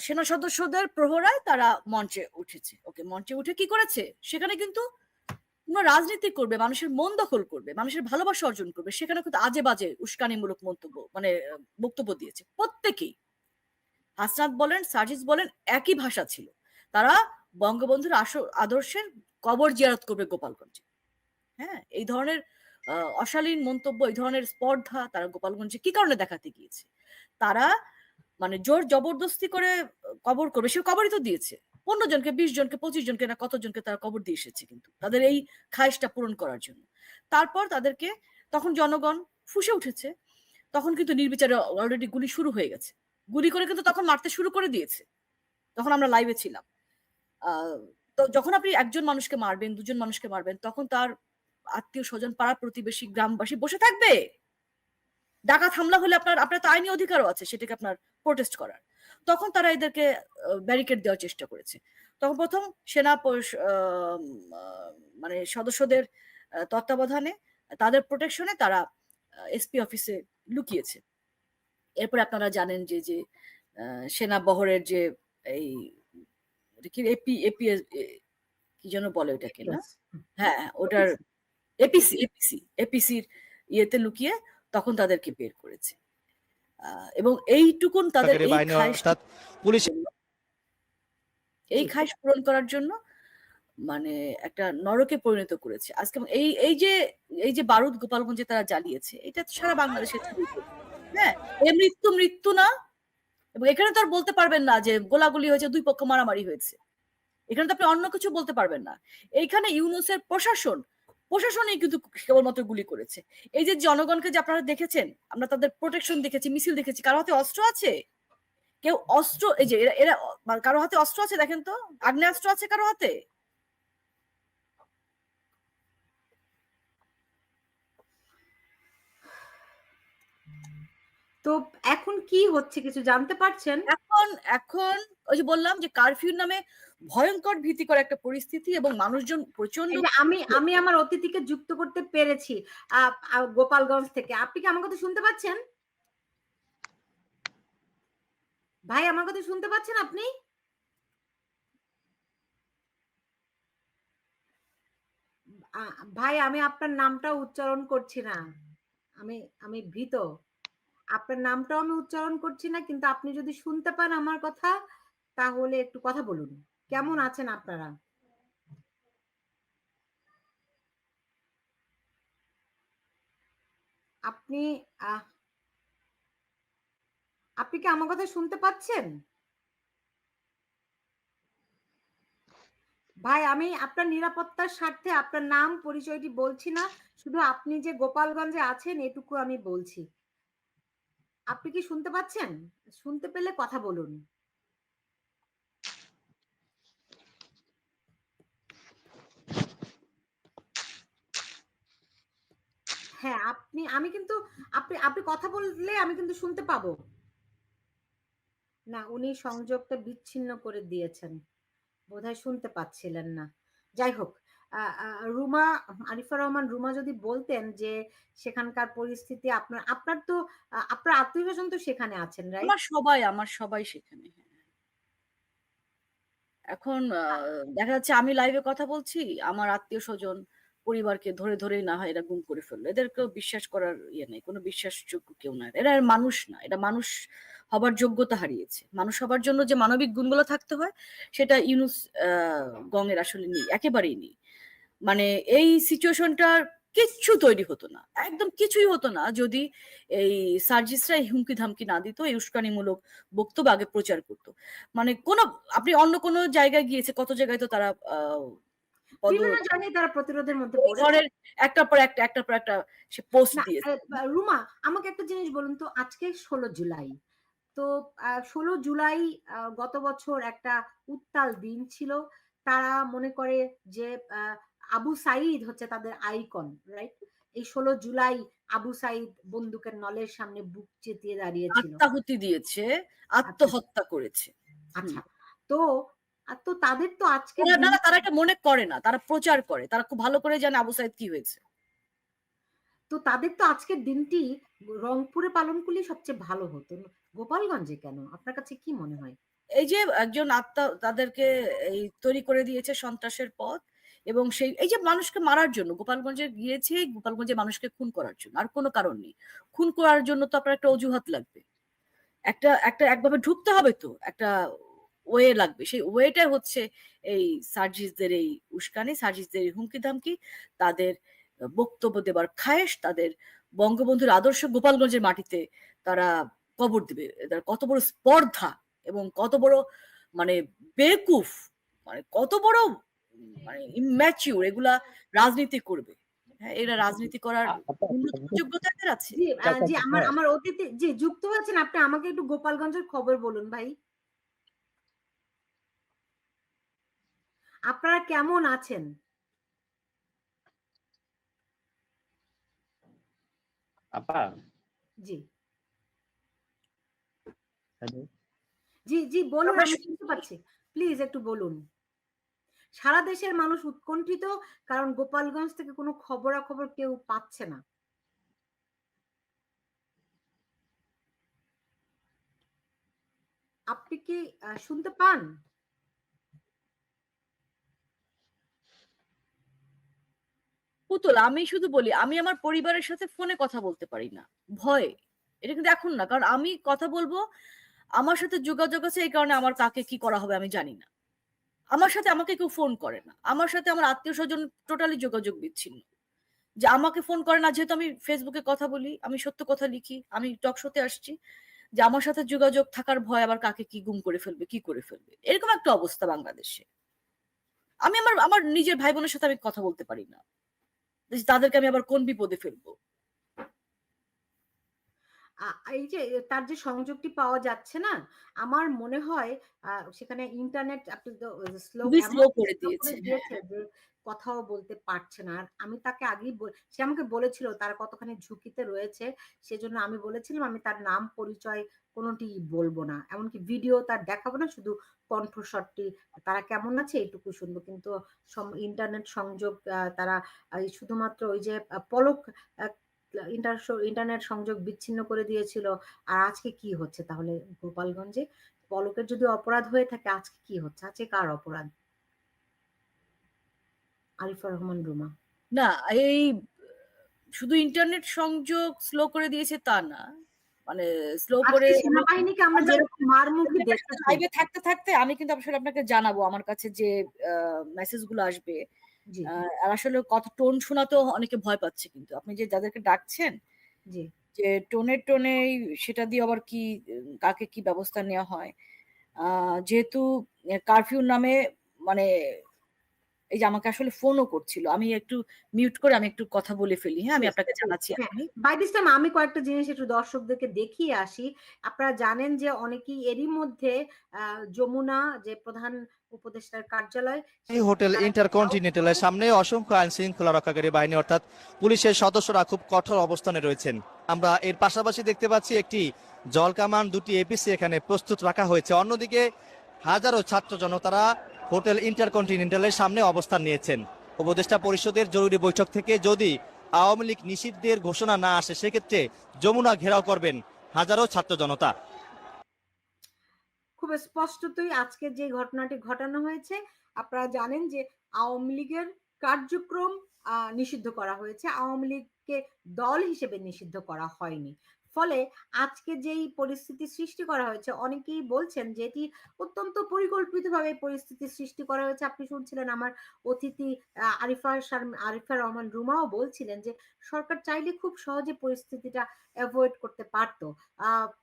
সেনা সদস্যদের প্রহরায় তারা মঞ্চে উঠেছে। ওকে, মঞ্চে উঠে কি করেছে? সেখানে কিন্তু কোনো রাজনীতি করবে, মানুষের মন দখল করবে, মানুষের ভালোবাসা অর্জন করবে। সেখানে কিন্তু আজে বাজে উস্কানিমূলক মন্তব্য মানে বক্তব্য দিয়েছে। প্রত্যেকেই। হাসনাত বলেন, সার্জিস বলেন, একই ভাষা ছিল। তারা বঙ্গবন্ধুর আদর্শের কবর জিয়ারত করবে গোপালগঞ্জে। হ্যাঁ এই ধরনের অশালীন মন্তব্য, এই ধরনের স্পর্ধা তারা গোপালগঞ্জে কি কারণে দেখাতে গিয়েছে? তারা মানে জোর জবরদস্তি করে, কবর করবে সে কবরই তো দিয়েছে। পনেরো জনকে, বিশ জনকে, পঁচিশ জনকে না কতজনকে তারা কবর দিয়ে এসেছে কিন্তু। তাদের এই খায়েশটা পূরণ করার জন্য। তারপর তাদেরকে তখন জনগণ ফুসে উঠেছে। তখন কিন্তু নির্বিচারে অলরেডি গুলি শুরু হয়ে গেছে। গুলি করে কিন্তু তখন মারতে শুরু করে দিয়েছে। তখন আমরা লাইভে ছিলাম। তো যখন আপনি একজন মানুষকে মারবেন, দুজন মানুষকে মারবেন, তখন তার আত্মীয় স্বজন পাড়া প্রতিবেশী গ্রামবাসী বসে থাকবে। ডাকাত হামলা হলে আপনার আপনার তো আইনি অধিকারও আছে সেটাকে আপনার প্রোটেস্ট করার। তখন তারা এদেরকে ব্যারিকেড দেওয়ার চেষ্টা করেছে। তখন প্রথম সেনা মানে সদস্যদের তত্ত্বাবধানে তাদের প্রোটেকশনে তারা এসপি অফিসে লুকিয়েছে। এরপরে আপনারা জানেন যে যে সেনা বহরের যে এই কি এপি এপি কি যেন বলে ওটাকে না? হ্যাঁ হ্যাঁ, ওটার এপিসি এপিসি এপিসির ইয়েতে লুকিয়ে তখন তাদেরকে বের করেছে। এবং এইটুকুন তাদের এই পুলিশ খায়েশ পূরণ করার জন্য মানে একটা নরকে পরিণত করেছে। আজকে এই এই যে এই যে বারুদ গোপালগঞ্জে তারা জ্বালিয়েছে এটা সারা বাংলাদেশের হ্যাঁ এই মৃত্যু মৃত্যু না এবং এখানে তো আর বলতে পারবেন না যে গোলাগুলি হয়েছে দুই পক্ষ মারামারি হয়েছে। এখানে তো আপনি অন্য কিছু বলতে পারবেন না। এইখানে ইউনুসের প্রশাসন প্রশাসনই কিন্তু কেবলমাত্র গুলি করেছে। এই যে জনগণকে যে আপনারা দেখেছেন আমরা তাদের প্রোটেকশন দেখেছি মিছিল দেখেছি কারও হাতে অস্ত্র আছে? কেউ অস্ত্র এই যে এরা এরা কারও হাতে অস্ত্র আছে দেখেন তো? আগ্নেয়াস্ত্র আছে কারও হাতে? তো এখন কি হচ্ছে কিছু জানতে পারছেন? এখন এখন ওই যে বললাম যে কারফিউর নামে ভয়ঙ্কর ভীতিকর একটা পরিস্থিতি এবং মানুষজন প্রচণ্ড আমি আমি আমার অতিথিকে যুক্ত করতে পেরেছি গোপালগঞ্জ থেকে। আপনি কি আমার কথা শুনতে পাচ্ছেন? ভাই, আমার কথা শুনতে পাচ্ছেন আপনি? ভাই, আমি আপনার নামটা উচ্চারণ করছি না। আমি আমি ভীত। আপনার নামটাও আমি উচ্চারণ করছি না, কিন্তু আপনি যদি শুনতে পান আমার কথা তাহলে একটু কথা বলুন। কেমন আছেন আপনারা? আপনি আপনি কি আমার কথা শুনতে পাচ্ছেন? ভাই, আমি আপনার নিরাপত্তার স্বার্থে আপনার নাম, পরিচয়টি বলছি না। শুধু আপনি যে গোপালগঞ্জে আছেন, এটুকু আমি বলছি। আপনি কি শুনতে পাচ্ছেন? শুনতে পেলে কথা বলুন। হ্যাঁ আপনি আমি কিন্তু আপনি আপনি কথা বললে আমি কিন্তু শুনতে পাবো। না উনি সংযোগটা বিচ্ছিন্ন করে দিয়েছেন। বোধহয় শুনতে পাচ্ছিলেন না। যাই হোক রুমা আরিফা রহমান রুমা যদি বলতেন যে সেখানকার পরিস্থিতি আপনার আপনার তো আপনার আত্মীয় স্বজন তো সেখানে আছেন রাইট? আমার সবাই আমার সবাই সেখানে হ্যাঁ। এখন দেখা যাচ্ছে আমি লাইভে কথা বলছি আমার আত্মীয় স্বজন পরিবারকে ধরে ধরেই না হয় এরা গুম করে ফেলল। এদেরকেও বিশ্বাস করার ইয়ে নেই, কোনো বিশ্বাসযোগ্য কেউ না। এরা মানুষ না এটা মানুষ হবার যোগ্যতা হারিয়েছে। মানুষ হবার জন্য যে মানবিক গুণগুলো থাকতে হয়, সেটা ইউনুস গঙের আসলে নেই, একেবারেই নেই। মানে এই সিচুয়েশনটার কিচ্ছু তৈরি হতো না, একদম কিছুই হতো না। যদি এই সার্জিসরা হুমকি ধামকি না দিত, এই উস্কানিমূলক বক্তব্য আগে প্রচার করতো। মানে কোন, আপনি অন্য কোন জায়গায় গিয়েছে, কত জায়গায় তো তারা বিভিন্ন জায়গায় তারা প্রতিরোধের মধ্যে এই পড়েছে। পর একটা একটার পর একটা সে পোস্ট দিয়েছে। রুমা আমাকে একটা জিনিস বলুন তো আজকে ষোলো জুলাই। তো ষোলো জুলাই গত বছর একটা উত্তাল দিন ছিল। তারা মনে করে যে আবু সাইদ হচ্ছে তাদের আইকন রাইট এই ষোলো জুলাই আবু সাইদ বন্দুকের নলের সামনে বুক চেতিয়ে দাঁড়িয়েছিল। আত্মাহুতি দিয়েছে আত্মহত্যা করেছে। আচ্ছা তো আর তো তাদের তো আজকে না তারা এটা মনে করে না। তারা প্রচার করে। তারা খুব ভালো করে জানে আবু সাইদ কি হয়েছে। তো তাদের তো আজকের দিনটি রংপুরে পালন করলে সবচেয়ে ভালো হতো। গোপালগঞ্জে কেন? আপনার কাছে কি মনে হয়? এই যে একজন আত্মা তাদেরকে এই তৈরি করে দিয়েছে সন্ত্রাসের পথ এবং সেই এই যে মানুষকে মারার জন্য গোপালগঞ্জে গিয়েছে গোপালগঞ্জে মানুষকে খুন করার জন্য। আর কোনো কারণ নেই। খুন করার জন্য তো আপনার একটা অজুহাত লাগবে। একটা একটা একভাবে ঢুকতে হবে তো। একটা ওয়ে লাগবে। সেই ওয়েটা হচ্ছে এই সার্জিসদের এই উস্কানি সার্জিসদের এই হুমকি ধামকি তাদের বক্তব্য দেবার খায়েশ তাদের বঙ্গবন্ধুর আদর্শ গোপালগঞ্জের মাটিতে তারা কবর দিবে। এদের কত বড় স্পর্ধা এবং কত বড় মানে বেকুফ মানে কত বড় মানে ইম্যাচিউর এগুলা রাজনীতি করবে। হ্যাঁ এরা রাজনীতি করার যোগ্যতা আছে। জি আমার হ্যাঁ। আমার অতিথি জি যুক্ত হয়েছেন আপনি আমাকে একটু গোপালগঞ্জের খবর বলুন ভাই। আপনারা কেমন আছেন? আপা? জি। হ্যালো জি জি বলুন আমি শুনতে পাচ্ছি। প্লিজ একটু বলুন। সারা দেশের মানুষ উৎকণ্ঠিত কারণ গোপালগঞ্জ থেকে কোনো খবরাখবর কেউ পাচ্ছে না। আপনি কি আহ, শুনতে পান? পুতুল, আমি শুধু বলি, আমি আমার পরিবারের সাথে ফোনে কথা বলতে পারি না। ভয়। এটা কিন্তু এখন না, কারণ আমি কথা বলব, আমার সাথে যোগাযোগ আছে, এই কারণে আমার কাকে কি করা হবে আমি জানি না। আমার সাথে আমাকে কেউ ফোন করে না। আমার সাথে আমার আত্মীয় স্বজন টোটালি যোগাযোগ বিচ্ছিন্ন। যে আমাকে ফোন করে না, যেহেতু আমি ফেসবুকে কথা বলি, আমি সত্য কথা লিখি, আমি টক শোতে আসছি, যে আমার সাথে যোগাযোগ থাকার ভয় আবার কাকে কি গুম করে ফেলবে, কি করে ফেলবে? এরকম একটা অবস্থা বাংলাদেশে। আমি আমার আমার নিজের ভাই বোনের সাথে আমি কথা বলতে পারি না। তাদেরকে আমি আবার কোন বিপদে ফেলব? এই যে তার যে সংযোগটি পাওয়া যাচ্ছে না আমার মনে হয় সেখানে ইন্টারনেট আপনি তো স্লো করে দিয়েছে, দিয়েছে কথাও বলতে পারছে না। আর আমি তাকে আগেই সে আমাকে বলেছিল তার কতখানি ঝুঁকিতে রয়েছে সেজন্য আমি বলেছিলাম আমি তার নাম পরিচয় কোনোটি বলব না। এমনকি ভিডিও তার দেখাবো না শুধু কণ্ঠস্বরটি তারা কেমন আছে এইটুকু শুনব। কিন্তু ইন্টারনেট সংযোগ আহ, তারা শুধুমাত্র ওই যে পলক ইন্টার- ইন্টারনেট সংযোগ বিচ্ছিন্ন করে দিয়েছিল। আর আজকে কি হচ্ছে তাহলে গোপালগঞ্জে? পলকের যদি অপরাধ হয়ে থাকে আজকে কি হচ্ছে? আজকে কার অপরাধ? আরিফা রহমান রুমা। না এই শুধু ইন্টারনেট সংযোগ স্লো করে দিয়েছে তা না। মানে স্লো করে সেনাবাহিনীকে আমরা যেরকম মারমুখী লাইভে থাকতে থাকতে আমি কিন্তু আসলে আপনাকে জানাব আমার কাছে যে মেসেজগুলো আসবে। আর আসলে কত টোন শোনাতেও অনেকে ভয় পাচ্ছে কিন্তু। আপনি যে যাদেরকে ডাকছেন জি। যে টোনের টোনে সেটা দিয়ে আবার কি কাকে কি ব্যবস্থা নেওয়া হয়? আহ, যেহেতু কারফিউ নামে মানে এই যে আমাকে আসলে ফোনও করছিল। আমি একটু মিউট করে আমি একটু কথা বলে ফেলি হ্যাঁ? আমি আপনাকে জানাচ্ছি। বাই দিস টাইম আমি কয়েকটা জিনিস একটু দর্শকদেরকে দেখিয়ে আসি। আপনারা জানেন যে অনেকেই এরই মধ্যে যমুনা যে প্রধান উপদেষ্টার কার্যালয় এই হোটেল ইন্টারকন্টিনেন্টালের সামনে অসংখ্য আইন শৃঙ্খলা রক্ষাকারী বাহিনী অর্থাৎ পুলিশের সদস্যরা খুব কঠোর অবস্থানে রয়েছেন। আমরা এর পাশাপাশি দেখতে পাচ্ছি একটি জলকামান দুটি এপিসি এখানে প্রস্তুত রাখা হয়েছে। অন্যদিকে হাজারো ছাত্র জনতারা হোটেল ইন্টারকন্টিনেন্টালের সামনে অবস্থান নিয়েছেন। উপদেষ্টা পরিষদের জরুরি বৈঠক থেকে যদি আওয়ামী লীগ নিষিদ্ধের ঘোষণা না আসে, সেক্ষেত্রে যমুনা ঘেরাও করবেন হাজারো ছাত্র জনতা। খুব স্পষ্টতই আজকে যে ঘটনাটি ঘটানো হয়েছে, আপনারা জানেন যে আওয়ামী লীগের কার্যক্রম নিষিদ্ধ করা হয়েছে। আওয়ামী লীগকে দল হিসেবে নিষিদ্ধ করা হয়নি। ফলে আজকে যেই পরিস্থিতি সৃষ্টি করা হয়েছে, অনেকেই বলছেন যে এটি অত্যন্ত পরিকল্পিতভাবে পরিস্থিতি সৃষ্টি করা হয়েছে। আপনি শুনছিলেন আমার অতিথি আরিফা আরিফা রহমান রুমাও বলছিলেন যে সরকার চাইলে খুব সহজে পরিস্থিতিটা অ্যাভয়েড করতে পারতো।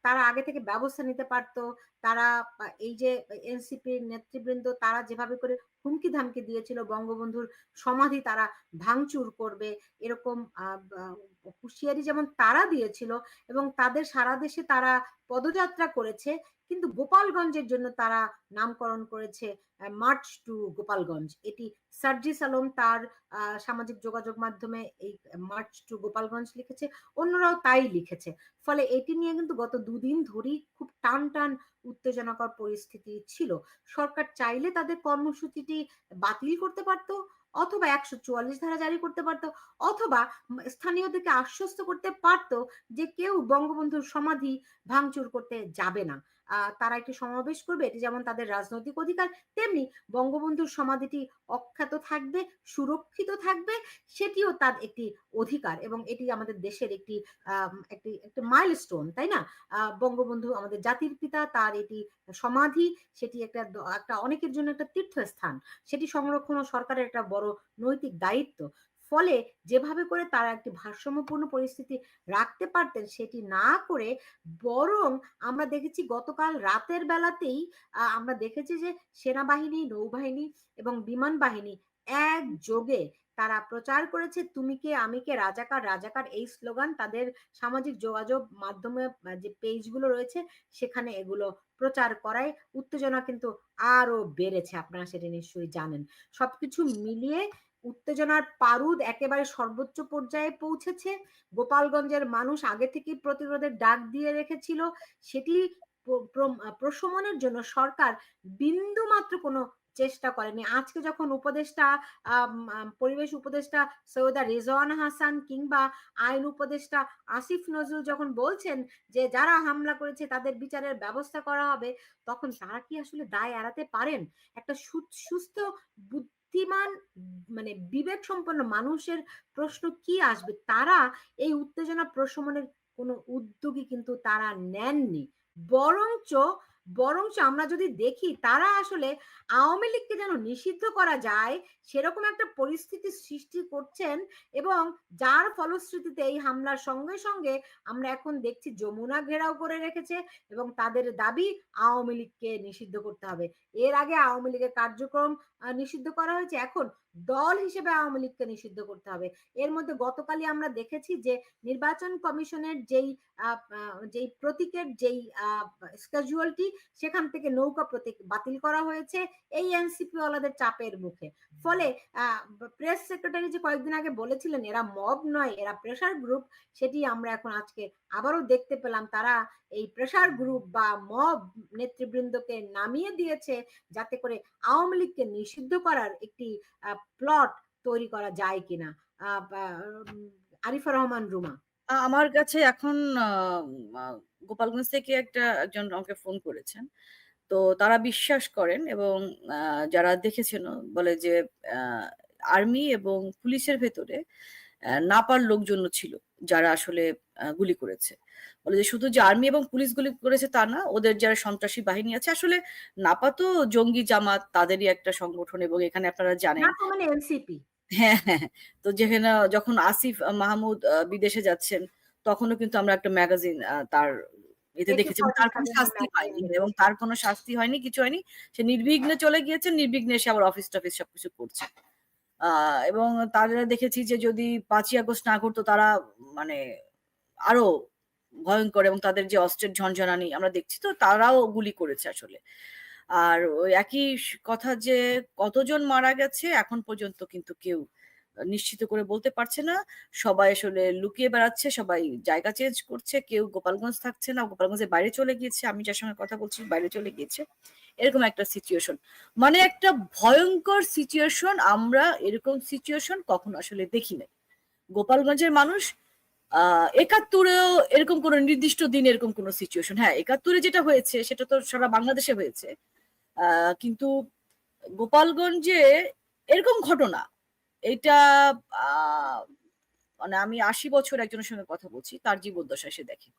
তারা আগে থেকে ব্যবস্থা নিতে পারতো তারা এই যে এনসিপির নেতৃবৃন্দ তারা যেভাবে করে হুমকি ধামকি দিয়েছিল বঙ্গবন্ধুর সমাধি তারা ভাঙচুর করবে, এরকম হুঁশিয়ারি যেমন তারা দিয়েছিল এবং তাদের সারা দেশে তারা পদযাত্রা করেছে কিন্তু গোপালগঞ্জের জন্য তারা নামকরণ করেছে মার্চ টু গোপালগঞ্জ। এটি সার্জিস আলম তার সামাজিক যোগাযোগ মাধ্যমে এই মার্চ টু গোপালগঞ্জ লিখেছে, অন্যরাও তাই লিখেছে। ফলে এটি নিয়ে কিন্তু গত দুদিন ধরেই খুব টান টান উত্তেজনাকর পরিস্থিতি ছিল। সরকার চাইলে তাদের কর্মসূচিটি বাতিল করতে পারত, অথবা একশো চুয়াল্লিশ ধারা জারি করতে পারত, অথবা স্থানীয়দেরকে আশ্বস্ত করতে পারত যে কেউ বঙ্গবন্ধুর সমাধি ভাঙচুর করতে যাবে না। তারা একটি সমাবেশ করবে। এটি যেমন তাদের রাজনৈতিক অধিকার, তেমনি বঙ্গবন্ধুর সমাধিটি অখ্যাত থাকবে, সুরক্ষিত থাকবে, সেটিও তার একটি অধিকার এবং এটি আমাদের দেশের একটি একটি একটি মাইলস্টোন তাই না? বঙ্গবন্ধু আমাদের জাতির পিতা, তার এটি সমাধি, সেটি একটা একটা অনেকের জন্য একটা তীর্থস্থান। সেটি সংরক্ষণ ও সরকারের একটা বড় নৈতিক দায়িত্ব। ফলে যেভাবে করে তারা একটি ভারসাম্যপূর্ণ পরিস্থিতি রাখতে পারতেন, সেটি না করে বরং আমরা দেখেছি গতকাল রাতের বেলাতেই আমরা দেখেছি যে সেনাবাহিনী, নৌবাহিনী এবং বিমান বাহিনী একযোগে তারা প্রচার করেছে, তুমি কে, আমি কে, রাজাকার রাজাকার এই স্লোগান তাদের সামাজিক যোগাযোগ মাধ্যমে যে পেজগুলো রয়েছে সেখানে এগুলো প্রচার করায় উত্তেজনা কিন্তু আরও বেড়েছে, আপনারা সেটা নিশ্চয়ই জানেন। সবকিছু মিলিয়ে উত্তেজনার পারুদ একেবারে সর্বোচ্চ পর্যায়ে পৌঁছেছে। গোপালগঞ্জের মানুষ আগে থেকেই প্রতিরোধের ডাক দিয়ে রেখেছিল। সেটি প্র- প্র- প্রশমনের জন্য সরকার বিন্দু মাত্র কোনো চেষ্টা করেনি। আজকে যখন উপদেষ্টা পরিবেশ উপদেষ্টা সৈয়দা রেজওয়ান হাসান কিংবা আইন উপদেষ্টা আসিফ নজরুল যখন বলছেন যে যারা হামলা করেছে তাদের বিচারের ব্যবস্থা করা হবে, তখন তারা কি আসলে দায় এড়াতে পারেন? একটা সুস্থ বুদ্ধিমান মানে বিবেক সম্পন্ন মানুষের প্রশ্ন কি আসবে? তারা এই উত্তেজনা প্রশমনের কোনো উদ্যোগই কিন্তু তারা নেননি। বরঞ্চ বরঞ্চ আমরা যদি দেখি তারা আসলে আওয়ামী লীগকে যেন নিষিদ্ধ করা যায়, সেরকম একটা পরিস্থিতি সৃষ্টি করছেন এবং যার ফলশ্রুতিতে এই হামলার সঙ্গে সঙ্গে আমরা এখন দেখছি যমুনা ঘেরাও করে রেখেছে এবং তাদের দাবি আওয়ামী লীগকে নিষিদ্ধ করতে হবে। এর আগে আওয়ামী লীগের কার্যক্রম নিষিদ্ধ করা হয়েছে। এখন দল হিসেবে আওয়ামী লীগকে নিষিদ্ধ করতে হবে। এর মধ্যে গতকালই আমরা দেখেছি যে নির্বাচন কমিশনের যেই যেই প্রতীকের যেই স্ক্যাজুয়ালটি সেখান থেকে নৌকা প্রতীক বাতিল করা হয়েছে এই এনসিপি ওয়ালাদের চাপের মুখে। ফলে প্রেস সেক্রেটারি যে কয়েকদিন আগে বলেছিলেন, এরা মব নয়, এরা প্রেসার গ্রুপ সেটি আমরা এখন আজকে আবারও দেখতে পেলাম। তারা এই প্রেসার গ্রুপ বা মব নেতৃবৃন্দকে নামিয়ে দিয়েছে যাতে করে আওয়ামী লীগকে নিষিদ্ধ করার একটি প্লট তৈরি করা যায় কিনা? আরিফা রহমান রুমা। আমার কাছে এখন গোপালগঞ্জ থেকে একটা, একজন আমাকে ফোন করেছেন। তো তারা বিশ্বাস করেন এবং যারা দেখেছেন বলে যে আর্মি এবং পুলিশের ভেতরে নাপার লোকজন ছিল যারা আসলে গুলি করেছে। বলে যে শুধু যে আর্মি এবং পুলিশ গুলি করেছে তা না ওদের যারা সন্ত্রাসী বাহিনী আছে আসলে নাপা তো জঙ্গি জামাত তাদেরই একটা সংগঠন এবং এখানে আপনারা জানেন। মানে এনসিপি। হ্যাঁ হ্যাঁ হ্যাঁ। তো যেখানে যখন আসিফ মাহমুদ বিদেশে যাচ্ছেন তখনও কিন্তু আমরা একটা ম্যাগাজিন তার এতে দেখেছি তার কোনো শাস্তি হয়নি এবং তার কোনো শাস্তি হয়নি কিছু হয়নি। সে নির্বিঘ্নে চলে গিয়েছে নির্বিঘ্নে সে আবার অফিস টফিস সবকিছু করছে। আহ এবং তারা দেখেছি যে যদি পাঁচই আগস্ট না করতো তারা মানে আরও ভয়ঙ্কর এবং তাদের যে অস্ত্রের ঝনঝনানি আমরা দেখছি, তো তারাও গুলি করেছে আসলে। আর ওই একই কথা যে কতজন মারা গেছে, এখন পর্যন্ত কিন্তু কেউ নিশ্চিত করে বলতে পারছে না। সবাই আসলে লুকিয়ে বেড়াচ্ছে, সবাই জায়গা চেঞ্জ করছে, কেউ গোপালগঞ্জ থাকছে না, গোপালগঞ্জের বাইরে চলে গিয়েছে। আমি যার সঙ্গে কথা বলছি, বাইরে চলে গিয়েছে। এরকম একটা সিচুয়েশন মানে একটা ভয়ঙ্কর সিচুয়েশন আমরা এরকম সিচুয়েশন কখনো আসলে দেখি নাই। গোপালগঞ্জের মানুষ একাত্তরেও এরকম কোনো নির্দিষ্ট দিন এরকম কোনো সিচুয়েশন হ্যাঁ একাত্তরে যেটা হয়েছে, সেটা তো সারা বাংলাদেশে হয়েছে। কিন্তু গোপালগঞ্জে এরকম ঘটনা। এটা মানে আমি আশি বছর একজনের সঙ্গে কথা বলছি, তার জীবদ্দশা সে দেখে।